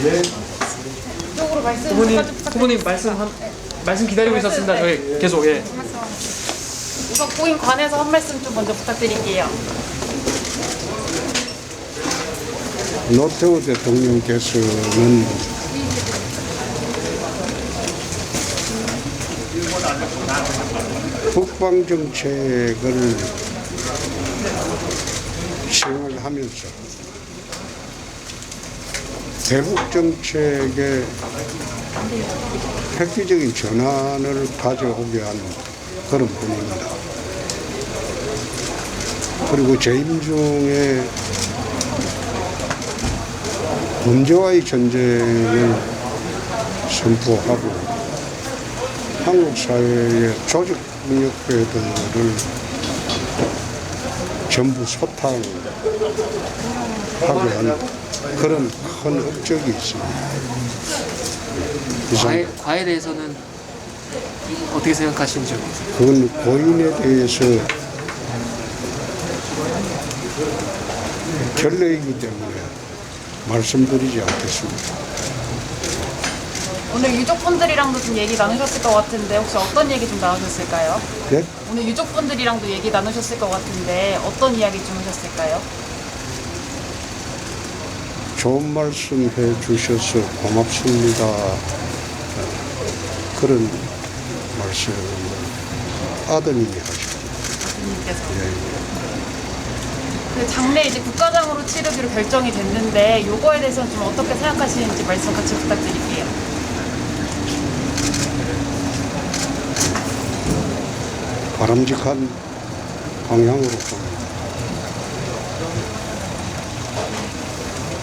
이쪽으로 말씀 후보님. 후보님 말씀 한 말씀 기다리고 있었습니다. 저희 계속 예. 우선 고인 관해서 한 말씀 좀 먼저 부탁드릴게요. 노태우 대통령께서는 국방 정책을 시행을 하면서 대북 정책의 획기적인 전환을 가져오게 한 그런 분입니다. 그리고 재임 중에 문제와의 전쟁을 선포하고 한국 사회의 조직 능력배들을 전부 소탕하게 한 그런 큰 업적이 있습니다. 과에, 과에 대해서는 어떻게 생각하시는지요? 그건 고인에 대해서 결례이기 때문에 말씀드리지 않겠습니다. 오늘 유족분들이랑도 좀 얘기 나누셨을 것 같은데 혹시 어떤 얘기 좀 나누셨을까요? 네? 오늘 유족분들이랑도 얘기 나누셨을 것 같은데 어떤 이야기 좀 하셨을까요? 좋은 말씀 해 주셔서 고맙습니다. 그런 말씀을 아드님이 하셨죠. 님께서. 그 장례 이제 국가장으로 치르기로 결정이 됐는데 요거에 대해서는 좀 어떻게 생각하시는지 말씀 같이 부탁드릴게요. 바람직한 방향으로